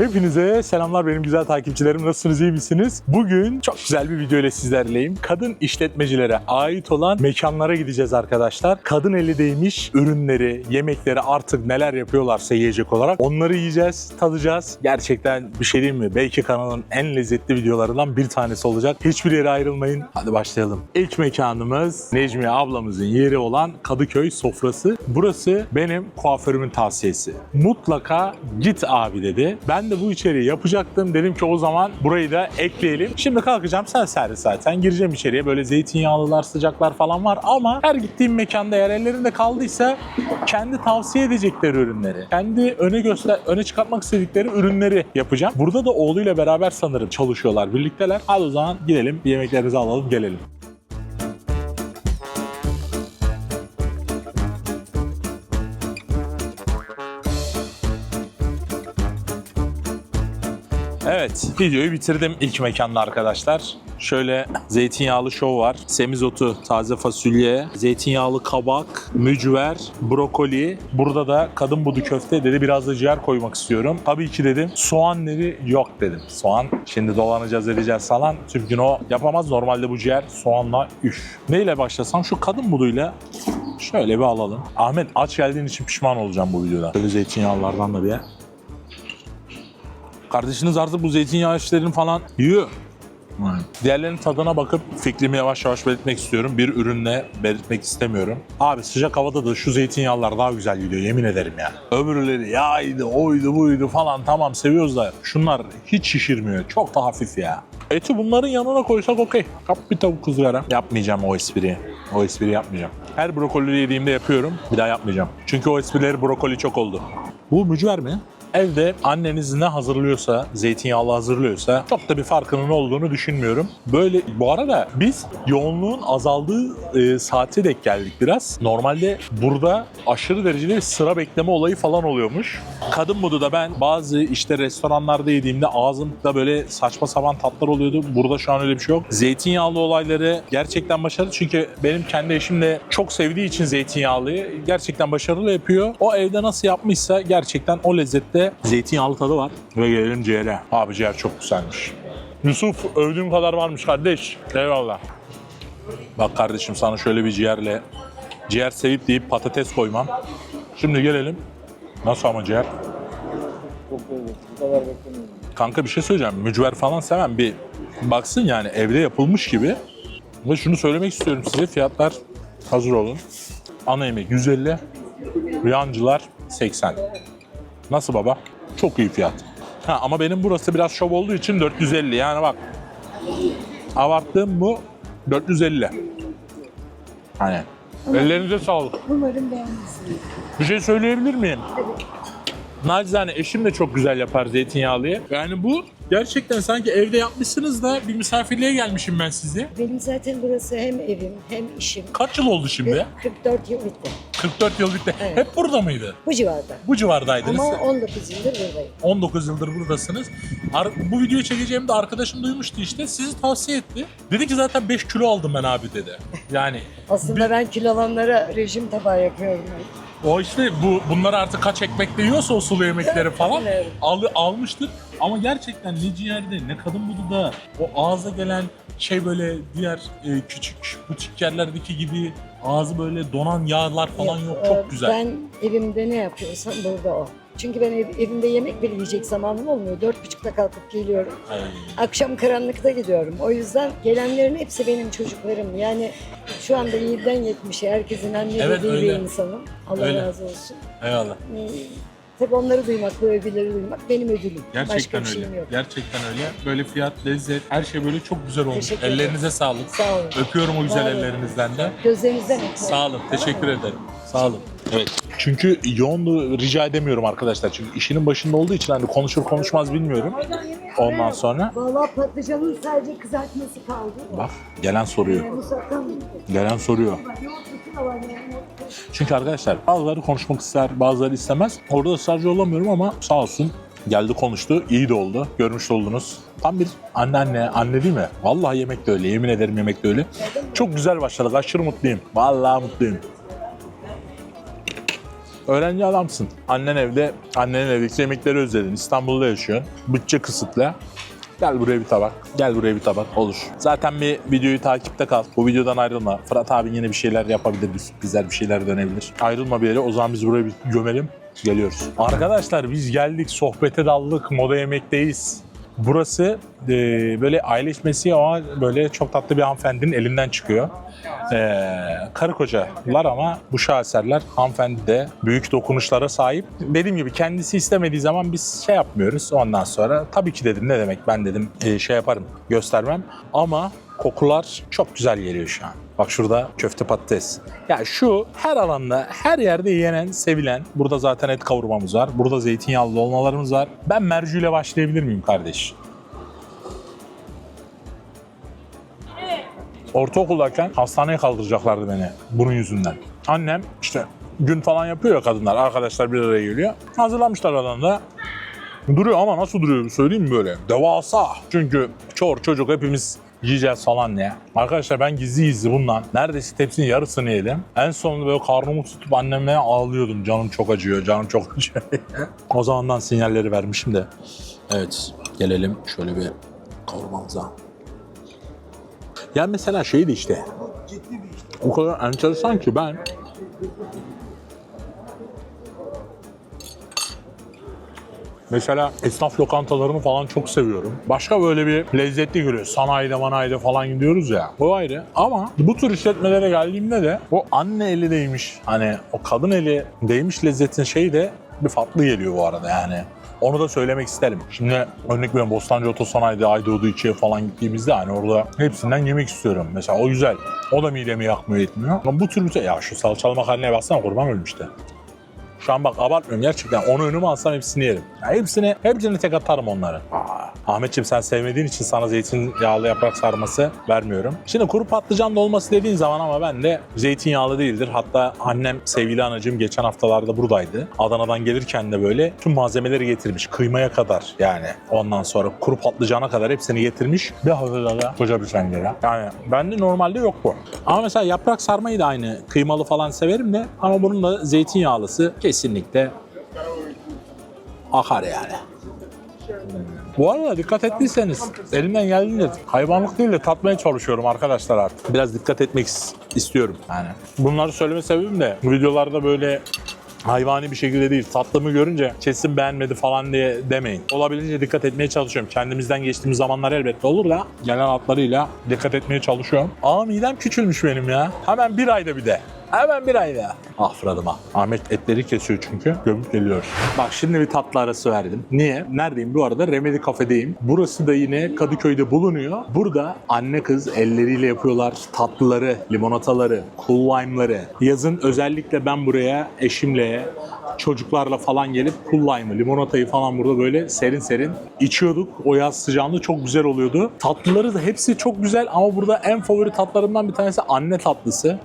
Hepinize selamlar benim güzel takipçilerim. Nasılsınız iyi misiniz? Bugün çok güzel bir video ile sizlerleyim. Kadın işletmecilere ait olan mekanlara gideceğiz arkadaşlar. Kadın eli değmiş ürünleri, yemekleri artık neler yapıyorlarsa yiyecek olarak onları yiyeceğiz, tadacağız. Gerçekten bir şey diyeyim mi? Belki kanalın en lezzetli videolarından bir tanesi olacak. Hiçbir yere ayrılmayın. Hadi başlayalım. İlk mekanımız Necmiye ablamızın yeri olan Kadıköy sofrası. Burası benim kuaförümün tavsiyesi. Mutlaka git abi dedi. Ben de bu içeriği yapacaktım. Dedim ki o zaman burayı da ekleyelim. Şimdi kalkacağım sen servis zaten. Gireceğim içeriye. Böyle zeytinyağlılar, sıcaklar falan var ama her gittiğim mekanda eğer ellerinde kaldıysa kendi tavsiye edecekleri ürünleri, kendi öne göster öne çıkartmak istedikleri ürünleri yapacağım. Burada da oğluyla beraber sanırım çalışıyorlar, birlikteler. Hadi o zaman gidelim, yemeklerimizi alalım, gelelim. Evet, videoyu bitirdim ilk mekanda arkadaşlar. Şöyle zeytinyağlı şov var. Semizotu, taze fasulye, zeytinyağlı kabak, mücver, brokoli. Burada da kadın budu köfte dedi. Biraz da ciğer koymak istiyorum. Tabii ki dedim. Soğan dedi. Yok dedim. Soğan. Şimdi dolanacağız edeceğiz falan. Tüm gün o yapamaz. Normalde bu ciğer soğanla üf. Neyle başlasam? Şu kadın buduyla şöyle bir alalım. Ahmet aç geldiğin için pişman olacağım bu videoda. Şöyle zeytinyağlılardan da bir. Kardeşiniz artık bu zeytinyağı işlerini falan yiyor. Diğerlerinin tadına bakıp fikrimi yavaş yavaş belirtmek istiyorum. Bir ürünle belirtmek istemiyorum. Abi sıcak havada da şu zeytinyağlılar daha güzel gidiyor yemin ederim ya. Öbürleri yağydı, oydu, buydu falan tamam seviyoruz da şunlar hiç şişirmiyor. Çok da hafif ya. Eti bunların yanına koysak okey. Kap bir tavuk kızgara. Yapmayacağım o espriyi. O espriyi yapmayacağım. Her brokoli yediğimde yapıyorum. Bir daha yapmayacağım. Çünkü o esprileri brokoli çok oldu. Bu mücver mi? Evde anneniz ne hazırlıyorsa, zeytinyağlı hazırlıyorsa çok da bir farkının olduğunu düşünmüyorum. Böyle bu arada biz yoğunluğun azaldığı e, saate denk geldik biraz. Normalde burada aşırı derecede sıra bekleme olayı falan oluyormuş. Kadın modu da ben bazı işte restoranlarda yediğimde ağzımda böyle saçma sapan tatlar oluyordu. Burada şu an öyle bir şey yok. Zeytinyağlı olayları gerçekten başarılı. Çünkü benim kendi eşim de çok sevdiği için zeytinyağlıyı gerçekten başarılı yapıyor. O evde nasıl yapmışsa gerçekten o lezzette zeytinyağlı tadı var. Ve gelelim ciğere. Abi ciğer çok güzelmiş. Yusuf övdüğüm kadar varmış kardeş. Eyvallah. Bak kardeşim sana şöyle bir ciğerle ciğer sevip deyip patates koymam. Şimdi gelelim. Nasıl ama ciğer? Çok. Bu kadar. Kanka bir şey söyleyeceğim. Mücver falan sevmem. Bir baksın yani evde yapılmış gibi. Ve şunu söylemek istiyorum size. Fiyatlar hazır olun. Ana yemek 150. Yancılar 80. Nasıl baba? Çok iyi fiyat. Ha, ama benim burası biraz şov olduğu için 450. Yani bak. Abarttığım bu 450. Hani. Ellerinize sağlık. Umarım beğenirsiniz. Bir şey söyleyebilir miyim? Nacizane eşim de çok güzel yapar zeytinyağlıyı. Yani bu gerçekten sanki evde yapmışsınız da bir misafirliğe gelmişim ben size. Benim zaten burası hem evim hem işim. Kaç yıl oldu şimdi? 44 yıl bitti. 44 yıl bitti. Evet. Hep burada mıydı? Bu civarda. Bu civardaydınız. Ama 19 yıldır buradayım. 19 yıldır buradasınız. Ar- bu videoyu çekeceğimde arkadaşım duymuştu işte. Sizi tavsiye etti. Dedi ki zaten 5 kilo aldım ben abi dedi. Yani Aslında ben kilo alanlara rejim tabağı yapıyorum. O işte bu bunlar artık kaç ekmekle yiyorsa o sulu yemekleri falan al, almıştır. Ama gerçekten ne ciğerde ne kadın budu da o ağza gelen şey böyle diğer e, küçük butik yerlerdeki gibi ağzı böyle donan yağlar falan yok. Çok güzel. Ben evimde ne yapıyorsam burada o. Çünkü ben ev- evimde yemek bile yiyecek zamanım olmuyor. Dört buçukta kalkıp geliyorum. Ay. Akşam karanlıkta gidiyorum. O yüzden gelenlerin hepsi benim çocuklarım. Yani şu anda 7'den 70'e herkesin anne Evet, dediği öyle. bir insanım. Allah Öyle. razı olsun. Eyvallah. Ee, tabii onları duymak, bu övgüleri duymak benim ödülüm. Başka Gerçekten bir şeyim öyle. yok. Gerçekten öyle. Böyle fiyat, lezzet, her şey böyle çok güzel olmuş. Teşekkür ederim. Ellerinize sağlık. Sağ olun. Öpüyorum o güzel Var ellerinizden de. Gözlerinizden öpüyorum. Sağ olun. Teşekkür ederim. Sağ olun. Evet. Çünkü yoğunluğu rica edemiyorum arkadaşlar. Çünkü işinin başında olduğu için hani konuşur konuşmaz bilmiyorum. Ondan sonra Vallahi patlıcanın sadece kızartması kaldı. bak gelen soruyor. Ee, Gelen soruyor. yani. Çünkü arkadaşlar bazıları konuşmak ister, bazıları istemez. Orada ısrarcı olamıyorum ama sağ olsun geldi konuştu. iyi de oldu. Görmüş oldunuz. Tam bir anneanne, anne değil mi? Vallahi yemek de öyle. Yemin ederim yemek de öyle. Çok güzel başladık. Aşırı mutluyum. Vallahi mutluyum. Öğrenci adamsın. Annen evde, annenin evdeki yemekleri özledin. İstanbul'da yaşıyorsun. Bütçe kısıtlı. Gel buraya bir tabak. Gel buraya bir tabak. Olur. Zaten bir videoyu takipte kal. Bu videodan ayrılma. Fırat abi yine bir şeyler yapabilir. Bir sürprizler bir şeyler dönebilir. Ayrılma bir yere. O zaman biz buraya bir gömelim. Geliyoruz. Arkadaşlar biz geldik. Sohbete daldık. Moda yemekteyiz. Burası e, böyle aileleşmesi ama böyle çok tatlı bir hanımefendinin elinden çıkıyor. E, karı kocalar ama bu şaheserler hanımefendi de büyük dokunuşlara sahip. Dediğim gibi kendisi istemediği zaman biz şey yapmıyoruz. Ondan sonra tabii ki dedim ne demek ben dedim e, şey yaparım göstermem. Ama kokular çok güzel geliyor şu an. Bak şurada köfte patates. Ya şu her alanda, her yerde yenen, sevilen. Burada zaten et kavurmamız var. Burada zeytinyağlı dolmalarımız var. Ben mercüyle başlayabilir miyim kardeş? Ortaokuldayken hastaneye kaldıracaklardı beni bunun yüzünden. Annem işte gün falan yapıyor ya kadınlar. Arkadaşlar bir araya geliyor. Hazırlamışlar adamda. Duruyor ama nasıl duruyor söyleyeyim mi böyle? Devasa. Çünkü çor çocuk hepimiz yiyeceğiz falan diye. Arkadaşlar ben gizli gizli bundan neredeyse tepsinin yarısını yedim. En sonunda böyle karnımı tutup anneme ağlıyordum. Canım çok acıyor, canım çok acıyor. o zamandan sinyalleri vermişim de. Evet gelelim şöyle bir kavurmamıza. Ya mesela şeydi işte. O kadar enteresan ki ben Mesela esnaf lokantalarını falan çok seviyorum. Başka böyle bir lezzetli geliyor. Sanayide manayide falan gidiyoruz ya. O ayrı. Ama bu tür işletmelere geldiğimde de o anne eli değmiş. Hani o kadın eli değmiş lezzetin şeyi de bir farklı geliyor bu arada yani. Onu da söylemek isterim. Şimdi örnek veriyorum Bostancı Otosanayi'de Aydoğdu içiye falan gittiğimizde hani orada hepsinden yemek istiyorum. Mesela o güzel. O da midemi yakmıyor etmiyor. Ama bu tür bir şey. Ya şu salçalı makarnaya baksana kurban ölmüştü. Şu an bak abartmıyorum gerçekten. Onu önüme alsam hepsini yerim. Ya hepsini, hepsini tek atarım onları. Aa, Ahmetciğim sen sevmediğin için sana zeytinyağlı yaprak sarması vermiyorum. Şimdi kuru patlıcan dolması dediğin zaman ama ben de zeytinyağlı değildir. Hatta annem sevgili anacığım geçen haftalarda buradaydı. Adana'dan gelirken de böyle tüm malzemeleri getirmiş. Kıymaya kadar yani. Ondan sonra kuru patlıcana kadar hepsini getirmiş. Bir hazırladı koca bir tencere. Yani bende normalde yok bu. Ama mesela yaprak sarmayı da aynı kıymalı falan severim de ama bunun da zeytinyağlısı kesinlikle akar yani. Bu arada dikkat ettiyseniz elimden geldiğince hayvanlık değil de tatmaya çalışıyorum arkadaşlar artık. Biraz dikkat etmek is- istiyorum yani. Bunları söyleme sebebim de videolarda böyle hayvani bir şekilde değil. Tatlımı görünce kesin beğenmedi falan diye demeyin. Olabildiğince dikkat etmeye çalışıyorum. Kendimizden geçtiğimiz zamanlar elbette olur da gelen hatlarıyla dikkat etmeye çalışıyorum. Aa midem küçülmüş benim ya. Hemen bir ayda bir de. Hemen bir ayda. Ah Fırat'ıma. Ahmet etleri kesiyor çünkü. Gömüp geliyor. Bak şimdi bir tatlı arası verdim. Niye? Neredeyim? Bu arada Remedy Cafe'deyim. Burası da yine Kadıköy'de bulunuyor. Burada anne kız elleriyle yapıyorlar tatlıları, limonataları, cool lime'ları. Yazın özellikle ben buraya eşimle, çocuklarla falan gelip cool lime'ı, limonatayı falan burada böyle serin serin içiyorduk. O yaz sıcağında çok güzel oluyordu. Tatlıları da hepsi çok güzel ama burada en favori tatlarımdan bir tanesi anne tatlısı.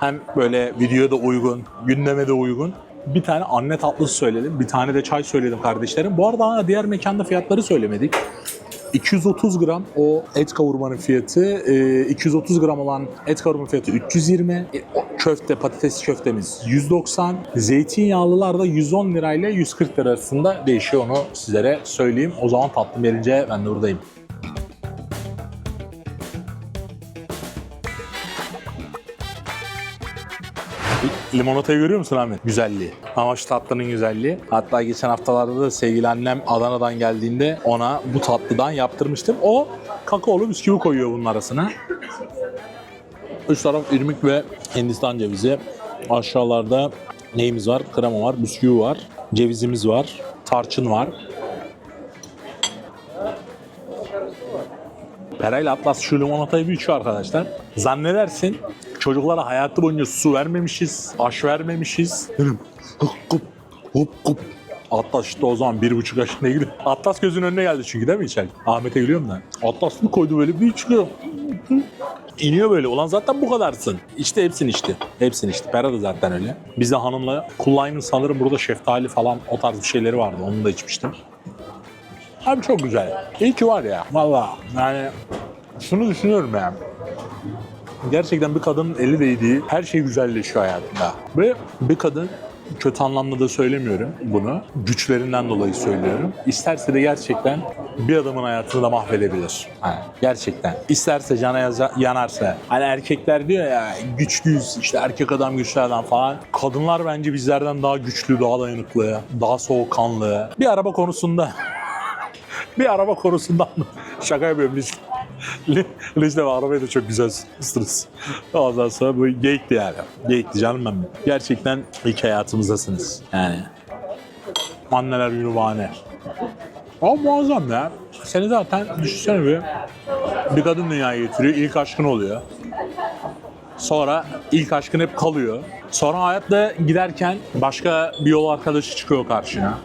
Hem böyle videoya da uygun, gündeme de uygun. Bir tane anne tatlısı söyledim. Bir tane de çay söyledim kardeşlerim. Bu arada diğer mekanda fiyatları söylemedik. 230 gram o et kavurmanın fiyatı, e, 230 gram olan et kavurma fiyatı 320, e, köfte, patates köftemiz 190, zeytinyağlılar da 110 lirayla 140 lira arasında değişiyor onu sizlere söyleyeyim. O zaman tatlım gelince ben de buradayım. Limonatayı görüyor musun Ahmet? Güzelliği. Ama şu tatlının güzelliği. Hatta geçen haftalarda da sevgili annem Adana'dan geldiğinde ona bu tatlıdan yaptırmıştım. O kakaolu bisküvi koyuyor bunun arasına. Üst taraf irmik ve Hindistan cevizi. Aşağılarda neyimiz var? Krema var, bisküvi var, cevizimiz var, tarçın var. Perayla Atlas şu limonatayı bir içiyor arkadaşlar. Zannedersin çocuklara hayatı boyunca su vermemişiz, aş vermemişiz. Dedim, hık kup, hop kup. Atlas işte o zaman bir buçuk yaşında gidiyor. Atlas gözünün önüne geldi çünkü değil mi içeri? Ahmet'e gülüyorum da. Atlas mı koydu böyle bir çıkıyor. İniyor böyle. Ulan zaten bu kadarsın. İşte hepsini içti. Hepsini içti. Pera da zaten öyle. Biz de hanımla kullanımın sanırım burada şeftali falan o tarz bir şeyleri vardı. Onu da içmiştim. Abi çok güzel. İyi ki var ya. Valla yani şunu düşünüyorum yani. Gerçekten bir kadının eli değdiği her şey güzelleşiyor hayatında. Ve bir kadın kötü anlamda da söylemiyorum bunu. Güçlerinden dolayı söylüyorum. İsterse de gerçekten bir adamın hayatını da mahvedebilir. Hani gerçekten. İsterse cana yanarsa. Hani erkekler diyor ya güçlüyüz işte erkek adam güçlü adam falan. Kadınlar bence bizlerden daha güçlü, daha dayanıklı, daha soğukkanlı. Bir araba konusunda bir araba konusunda şaka yapıyorum Liz. Liz de var, arabayı da çok güzel ısıtırız. Ondan sonra bu geyikti yani. Geyikti canım ben. Gerçekten ilk hayatımızdasınız. Yani anneler günü bahane. Ama muazzam ya. Seni zaten düşünsene bir. Bir kadın dünyaya getiriyor. ilk aşkın oluyor. Sonra ilk aşkın hep kalıyor. Sonra hayatta giderken başka bir yol arkadaşı çıkıyor karşına.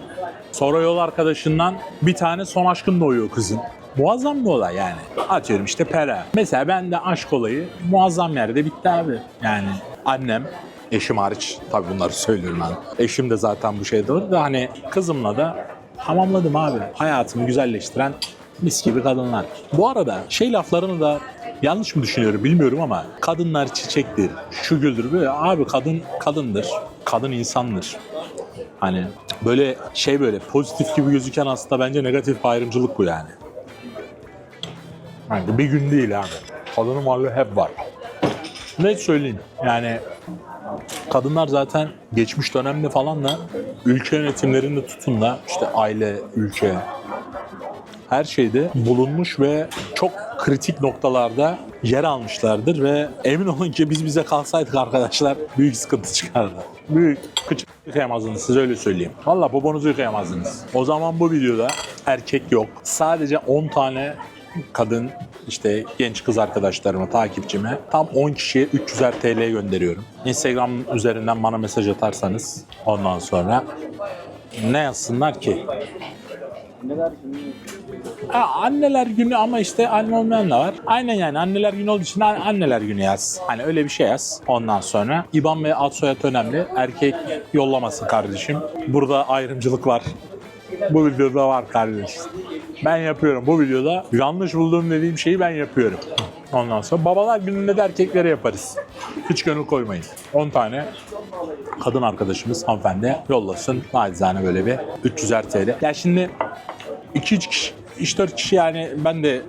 Sonra yol arkadaşından bir tane son aşkın doğuyor kızın. Muazzam bir olay yani. Atıyorum işte Pera. Mesela ben de aşk olayı muazzam yerde bitti abi. Yani annem, eşim hariç tabii bunları söylüyorum ben. Eşim de zaten bu şeyde da hani kızımla da tamamladım abi. Hayatımı güzelleştiren mis gibi kadınlar. Bu arada şey laflarını da yanlış mı düşünüyorum bilmiyorum ama kadınlar çiçektir, şu güldür böyle. Abi kadın kadındır, kadın insandır. Hani böyle şey böyle pozitif gibi gözüken aslında bence negatif bir ayrımcılık bu yani. Yani bir gün değil abi. Kadının varlığı hep var. Ne söyleyeyim yani kadınlar zaten geçmiş dönemde falan da ülke yönetimlerinde tutun da işte aile, ülke her şeyde bulunmuş ve çok kritik noktalarda yer almışlardır ve emin olun ki biz bize kalsaydık arkadaşlar büyük sıkıntı çıkardı. Büyük kıç yıkayamazdınız size öyle söyleyeyim. Valla babanızı yıkayamazdınız. O zaman bu videoda erkek yok. Sadece 10 tane kadın işte genç kız arkadaşlarıma, takipçime tam 10 kişiye 300'er TL gönderiyorum. Instagram üzerinden bana mesaj atarsanız ondan sonra ne yazsınlar ki? Ha, anneler günü ama işte anne olmayan da var. Aynen yani anneler günü olduğu için an- anneler günü yaz. Hani öyle bir şey yaz. Ondan sonra İban ve ad soyad önemli. Erkek yollamasın kardeşim. Burada ayrımcılık var. Bu videoda var kardeşim. Ben yapıyorum. Bu videoda yanlış bulduğum dediğim şeyi ben yapıyorum. Ondan sonra babalar gününde de erkeklere yaparız. Hiç gönül koymayın. 10 tane kadın arkadaşımız hanımefendi yollasın. Nacizane böyle bir 300'er TL. Ya şimdi 2-3 kişi, 3-4 kişi yani ben de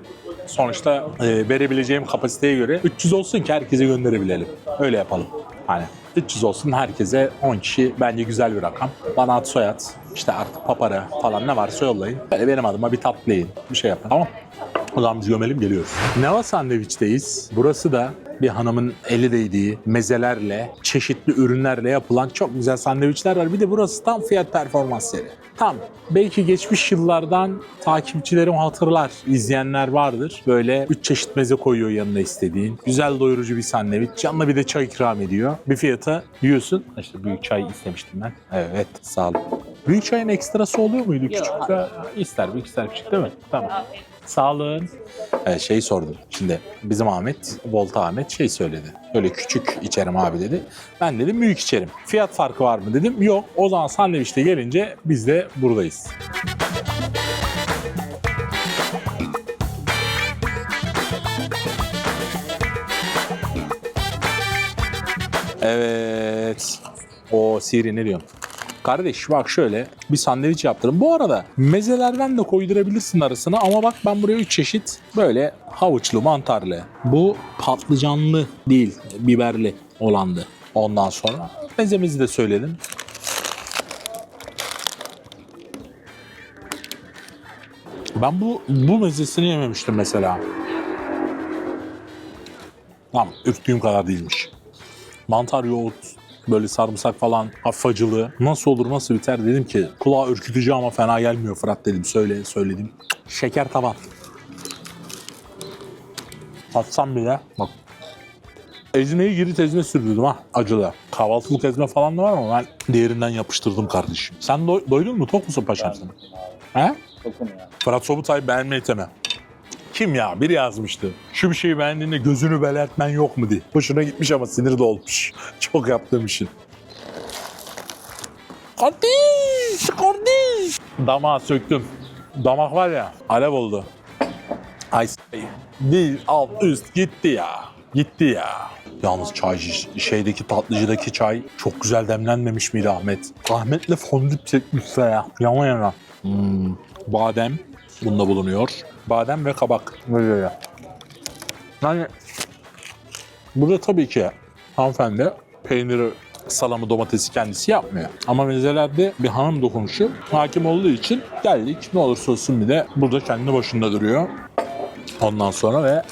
sonuçta e, verebileceğim kapasiteye göre 300 olsun ki herkese gönderebilelim. Öyle yapalım. Hani 300 olsun herkese 10 kişi bence güzel bir rakam. Bana ad soyad, işte artık papara falan ne varsa yollayın. Böyle benim adıma bir tatlı yiyin. Bir şey yapın tamam o zaman biz gömelim geliyoruz. Neva Sandviç'teyiz. Burası da bir hanımın eli değdiği mezelerle, çeşitli ürünlerle yapılan çok güzel sandviçler var. Bir de burası tam fiyat performans yeri. Tam. Belki geçmiş yıllardan takipçilerim hatırlar, izleyenler vardır. Böyle üç çeşit meze koyuyor yanına istediğin. Güzel doyurucu bir sandviç. Yanına bir de çay ikram ediyor. Bir fiyata yiyorsun. İşte büyük çay istemiştim ben. Evet, sağ olun. Büyük çayın ekstrası oluyor muydu? Küçük de ister, büyük ister küçük değil mi? Tamam. Sağ olun. Ee, şey sordum. Şimdi bizim Ahmet, Volta Ahmet şey söyledi. Böyle küçük içerim abi dedi. Ben dedim büyük içerim. Fiyat farkı var mı dedim. Yok. O zaman sandviçte gelince biz de buradayız. Evet. O Siri ne diyorsun? Kardeş bak şöyle bir sandviç yaptırın. Bu arada mezelerden de koydurabilirsin arasına ama bak ben buraya 3 çeşit böyle havuçlu, mantarlı. Bu patlıcanlı değil, biberli olandı. Ondan sonra mezemizi de söyledim. Ben bu bu mezesini yememiştim mesela. Tamam, ürktüğüm kadar değilmiş. Mantar yoğurt, böyle sarımsak falan hafif acılı. Nasıl olur nasıl biter dedim ki kulağa ürkütücü ama fena gelmiyor Fırat dedim. Söyle söyledim. Şeker taban. Tatsam bile bak. Ezmeyi girit ezme sürdürdüm ha acılı. Kahvaltılık ezme falan da var ama ben diğerinden yapıştırdım kardeşim. Sen doy- doydun mu? Tok musun paşam sen? He? Tokum ya. Fırat Sobutay beğenme iteme. Kim ya? Biri yazmıştı. Şu bir şeyi beğendiğinde gözünü belertmen yok mu diye. Hoşuna gitmiş ama sinir de olmuş. Çok yaptığım işin. Kardeş! Kardeş! Damağı söktüm. Damak var ya alev oldu. Ay Değil alt üst gitti ya. Gitti ya. Yalnız çay şeydeki tatlıcıdaki çay çok güzel demlenmemiş miydi Ahmet? Ahmet'le fondip çekmişse ya. Yana yana. Hmm, badem bunda bulunuyor. Badem ve kabak. Ya. Yani burada tabii ki hanımefendi peyniri, salamı, domatesi kendisi yapmıyor. Ama mezelerde bir hanım dokunuşu hakim olduğu için geldik. Ne olursa olsun bir de burada kendi başında duruyor. Ondan sonra ve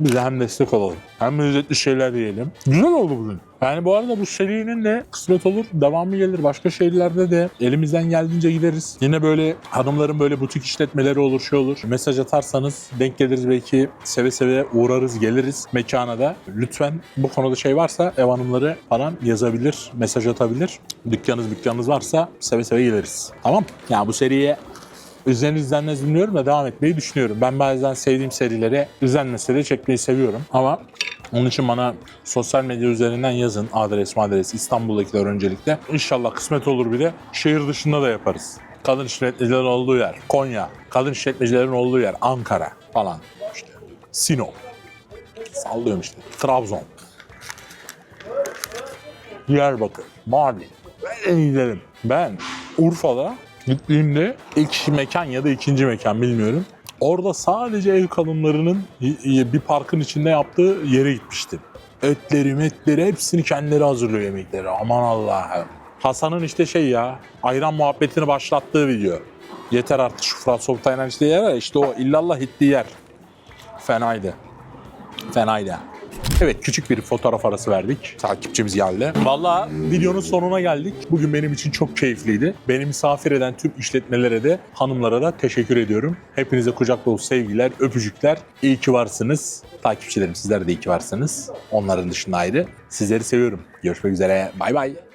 bize hem destek olalım hem lezzetli şeyler yiyelim. Güzel oldu bugün. Yani bu arada bu serinin de kısmet olur devamı gelir. Başka şehirlerde de elimizden geldiğince gideriz. Yine böyle hanımların böyle butik işletmeleri olur şey olur. Mesaj atarsanız denk geliriz belki seve seve uğrarız geliriz mekana da. Lütfen bu konuda şey varsa ev hanımları falan yazabilir, mesaj atabilir. Dükkanınız dükkanınız varsa seve seve geliriz. Tamam. Ya bu seriye Üzeriniz izlenmez bilmiyorum da devam etmeyi düşünüyorum. Ben bazen sevdiğim serileri izlenmese de çekmeyi seviyorum. Ama onun için bana sosyal medya üzerinden yazın. Adres adres İstanbul'dakiler öncelikle. İnşallah kısmet olur bir de şehir dışında da yaparız. Kadın işletmecilerin olduğu yer Konya. Kadın işletmecilerin olduğu yer Ankara falan. İşte Sinop. Sallıyorum işte. Trabzon. Diyarbakır, Mardin. Ben gidelim. Ben Urfa'da gittiğimde ilk mekan ya da ikinci mekan bilmiyorum. Orada sadece ev kadınlarının bir parkın içinde yaptığı yere gitmiştim. Etleri, metleri hepsini kendileri hazırlıyor yemekleri. Aman Allah'ım. Hasan'ın işte şey ya ayran muhabbetini başlattığı video. Yeter artık şu Fırat Soğuktaş'ın işte yer işte o illallah hittiği yer. Fenaydı. Fenaydı. Evet küçük bir fotoğraf arası verdik. Takipçimiz geldi. Valla videonun sonuna geldik. Bugün benim için çok keyifliydi. Beni misafir eden tüm işletmelere de hanımlara da teşekkür ediyorum. Hepinize kucak dolu sevgiler, öpücükler. İyi ki varsınız. Takipçilerim sizler de iyi ki varsınız. Onların dışında ayrı. Sizleri seviyorum. Görüşmek üzere. Bay bay.